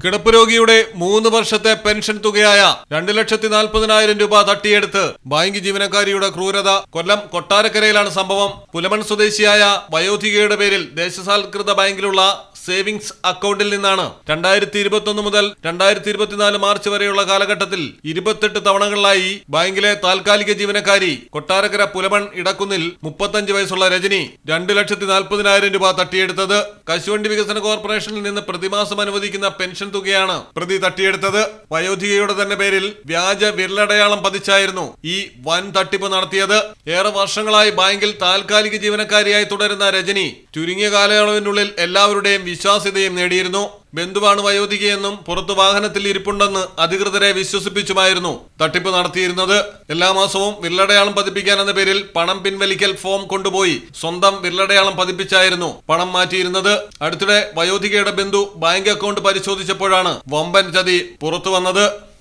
കിടപ്പ് രോഗിയുടെ മൂന്ന് വർഷത്തെ പെൻഷൻ തുകയായ രണ്ട് ലക്ഷത്തി നാൽപ്പതിനായിരം രൂപ തട്ടിയെടുത്ത് ബാങ്ക് ജീവനക്കാരിയുടെ ക്രൂരത കൊല്ലം കൊട്ടാരക്കരയിലാണ് സംഭവം. പുലമൺ സ്വദേശിയായ വയോധികയുടെ പേരിൽ ദേശസാൽകൃത ബാങ്കിലുള്ള സേവിങ്സ് അക്കൗണ്ടിൽ നിന്നാണ്. രണ്ടായിരത്തി ഇരുപത്തൊന്ന് മുതൽ രണ്ടായിരത്തി ഇരുപത്തിനാല് മാർച്ച് വരെയുള്ള കാലഘട്ടത്തിൽ ഇരുപത്തെട്ട് തവണകളിലായി ബാങ്കിലെ താൽക്കാലിക ജീവനക്കാരി കൊട്ടാരക്കര പുലമൺ ഇടക്കുന്നിൽ മുപ്പത്തഞ്ച് വയസ്സുള്ള രജനി രണ്ട് ലക്ഷത്തി നാൽപ്പതിനായിരം രൂപ തട്ടിയെടുത്തത്. കശുവണ്ടി വികസന കോർപ്പറേഷനിൽ നിന്ന് പ്രതിമാസം അനുവദിക്കുന്ന പെൻഷൻ തുകയാണ് പ്രതി തട്ടിയെടുത്തത്. വയോധികയുടെ തന്നെ പേരിൽ വ്യാജ വിരലടയാളം പതിച്ചായിരുന്നു ഈ വൻ തട്ടിപ്പ് നടത്തിയത്. ഏറെ വർഷങ്ങളായി ബാങ്കിൽ താൽക്കാലിക ജീവനക്കാരിയായി തുടരുന്ന രജനി ചുരുങ്ങിയ കാലയളവിനുള്ളിൽ എല്ലാവരുടെയും വിശ്വാസ്യതയും നേടിയിരുന്നു. ബന്ധുവാണ് വയോധികയെന്നും പുറത്തു വാഹനത്തിൽ ഇരിപ്പുണ്ടെന്ന് അധികൃതരെ വിശ്വസിപ്പിച്ചുമായിരുന്നു തട്ടിപ്പ് നടത്തിയിരുന്നത്. എല്ലാ മാസവും വിരലടയാളം പതിപ്പിക്കാൻ എന്ന പേരിൽ പണം പിൻവലിക്കൽ ഫോം കൊണ്ടുപോയി സ്വന്തം വിരലടയാളം പതിപ്പിച്ചായിരുന്നു പണം മാറ്റിയിരുന്നത്. അടുത്തിടെ വയോധികയുടെ ബന്ധു ബാങ്ക് അക്കൗണ്ട് പരിശോധിച്ചപ്പോഴാണ് വമ്പൻ ചതി പുറത്തു വന്നത്.